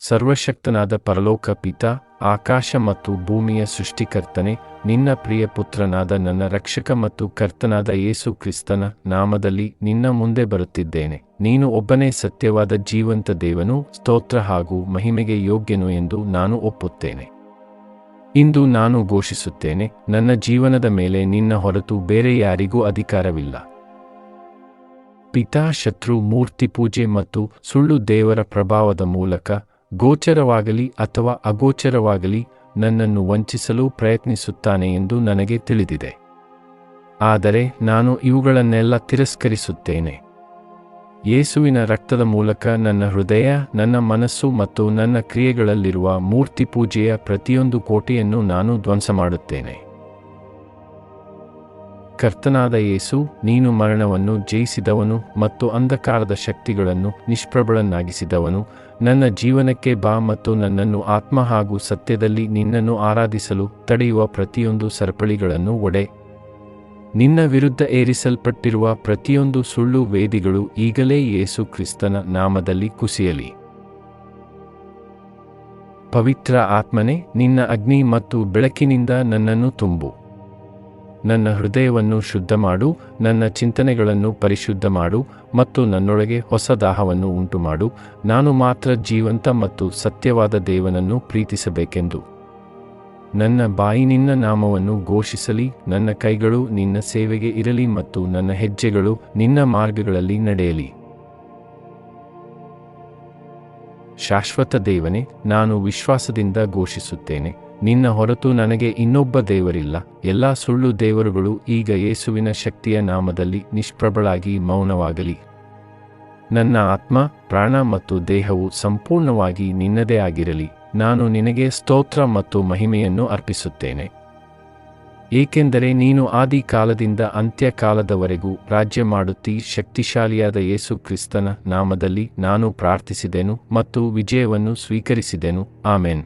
ಸರ್ವಶಕ್ತನಾದ ಪರಲೋಕ ಪಿತ, ಆಕಾಶ ಮತ್ತು ಭೂಮಿಯ ಸೃಷ್ಟಿಕರ್ತನೆ, ನಿನ್ನ ಪ್ರಿಯ ಪುತ್ರನಾದ ನನ್ನ ರಕ್ಷಕ ಮತ್ತು ಕರ್ತನಾದ ಯೇಸು ಕ್ರಿಸ್ತನ ನಾಮದಲ್ಲಿ ನಿನ್ನ ಮುಂದೆ ಬರುತ್ತಿದ್ದೇನೆ. ನೀನು ಒಬ್ಬನೇ ಸತ್ಯವಾದ ಜೀವಂತ ದೇವನು, ಸ್ತೋತ್ರ ಹಾಗೂ ಮಹಿಮೆಗೆ ಯೋಗ್ಯನು ಎಂದು ನಾನು ಒಪ್ಪುತ್ತೇನೆ. ಇಂದು ನಾನು ಘೋಷಿಸುತ್ತೇನೆ, ನನ್ನ ಜೀವನದ ಮೇಲೆ ನಿನ್ನ ಹೊರತು ಬೇರೆ ಯಾರಿಗೂ ಅಧಿಕಾರವಿಲ್ಲ. ಪಿತಾ ಶತ್ರು ಮೂರ್ತಿ ಪೂಜೆ ಮತ್ತು ಸುಳ್ಳು ದೇವರ ಪ್ರಭಾವದ ಮೂಲಕ ಗೋಚರವಾಗಲಿ ಅಥವಾ ಅಗೋಚರವಾಗಲಿ ನನ್ನನ್ನು ವಂಚಿಸಲು ಪ್ರಯತ್ನಿಸುತ್ತಾನೆ ಎಂದು ನನಗೆ ತಿಳಿದಿದೆ. ಆದರೆ ನಾನು ಇವುಗಳನ್ನೆಲ್ಲ ತಿರಸ್ಕರಿಸುತ್ತೇನೆ. ಯೇಸುವಿನ ರಕ್ತದ ಮೂಲಕ ನನ್ನ ಹೃದಯ, ನನ್ನ ಮನಸ್ಸು ಮತ್ತು ನನ್ನ ಕ್ರಿಯೆಗಳಲ್ಲಿರುವ ಮೂರ್ತಿ ಪೂಜೆಯ ಪ್ರತಿಯೊಂದು ಕೋಟೆಯನ್ನು ನಾನು ಧ್ವಂಸ ಮಾಡುತ್ತೇನೆ ಕರ್ತನಾದ ಯೇಸು, ನೀನು ಮರಣವನ್ನು ಜಯಿಸಿದವನು ಮತ್ತು ಅಂಧಕಾರದ ಶಕ್ತಿಗಳನ್ನು ನಿಷ್ಪ್ರಬಳನ್ನಾಗಿಸಿದವನು ನನ್ನ ಜೀವನಕ್ಕೆ ಬಾ ಮತ್ತು ನನ್ನನ್ನು ಆತ್ಮ ಹಾಗೂ ಸತ್ಯದಲ್ಲಿ ನಿನ್ನನ್ನು ಆರಾಧಿಸಲು ತಡೆಯುವ ಪ್ರತಿಯೊಂದು ಸರಪಳಿಗಳನ್ನು ಒಡೆ. ನಿನ್ನ ವಿರುದ್ಧ ಏರಿಸಲ್ಪಟ್ಟಿರುವ ಪ್ರತಿಯೊಂದು ಸುಳ್ಳು ವೇದಿಗಳು ಈಗಲೇ ಯೇಸು ಕ್ರಿಸ್ತನ ನಾಮದಲ್ಲಿ ಕುಸಿಯಲಿ. ಪವಿತ್ರ ಆತ್ಮನೇ, ನಿನ್ನ ಅಗ್ನಿ ಮತ್ತು ಬೆಳಕಿನಿಂದ ನನ್ನನ್ನು ತುಂಬು. ನನ್ನ ಹೃದಯವನ್ನು ಶುದ್ಧ ಮಾಡು ನನ್ನ ಚಿಂತನೆಗಳನ್ನು ಪರಿಶುದ್ಧ ಮಾಡು ಮತ್ತು ನನ್ನೊಳಗೆ ಹೊಸ ದಾಹವನ್ನು ಉಂಟುಮಾಡು. ನಾನು ಮಾತ್ರ ಜೀವಂತ ಮತ್ತು ಸತ್ಯವಾದ ದೇವನನ್ನು ಪ್ರೀತಿಸಬೇಕೆಂದು. ನನ್ನ ಬಾಯಿ ನಿನ್ನ ನಾಮವನ್ನು ಘೋಷಿಸಲಿ, ನನ್ನ ಕೈಗಳು ನಿನ್ನ ಸೇವೆಗೆ ಇರಲಿ ಮತ್ತು ನನ್ನ ಹೆಜ್ಜೆಗಳು ನಿನ್ನ ಮಾರ್ಗಗಳಲ್ಲಿ ನಡೆಯಲಿ. ಶಾಶ್ವತ ದೇವನೇ, ನಾನು ವಿಶ್ವಾಸದಿಂದ ಘೋಷಿಸುತ್ತೇನೆ. ನಿನ್ನ ಹೊರತು ನನಗೆ ಇನ್ನೊಬ್ಬ ದೇವರಿಲ್ಲ. ಎಲ್ಲಾ ಸುಳ್ಳು ದೇವರುಗಳು ಈಗ ಯೇಸುವಿನ ಶಕ್ತಿಯ ನಾಮದಲ್ಲಿ ನಿಷ್ಪ್ರಬಳಾಗಿ ಮೌನವಾಗಲಿ. ನನ್ನ ಆತ್ಮ, ಪ್ರಾಣ ಮತ್ತು ದೇಹವು ಸಂಪೂರ್ಣವಾಗಿ ನಿನ್ನದೇ ಆಗಿರಲಿ. ನಾನು ನಿನಗೆ ಸ್ತೋತ್ರ ಮತ್ತು ಮಹಿಮೆಯನ್ನು ಅರ್ಪಿಸುತ್ತೇನೆ. ಏಕೆಂದರೆ ನೀನು ಆದಿ ಕಾಲದಿಂದ ಅಂತ್ಯಕಾಲದವರೆಗೂ ರಾಜ್ಯ ಮಾಡುತ್ತೀ ಶಕ್ತಿಶಾಲಿಯಾದ ಯೇಸು ಕ್ರಿಸ್ತನ ನಾಮದಲ್ಲಿ ನಾನು ಪ್ರಾರ್ಥಿಸಿದೆನು ಮತ್ತು ವಿಜಯವನ್ನು ಸ್ವೀಕರಿಸಿದೆನು. ಆಮೆನ್.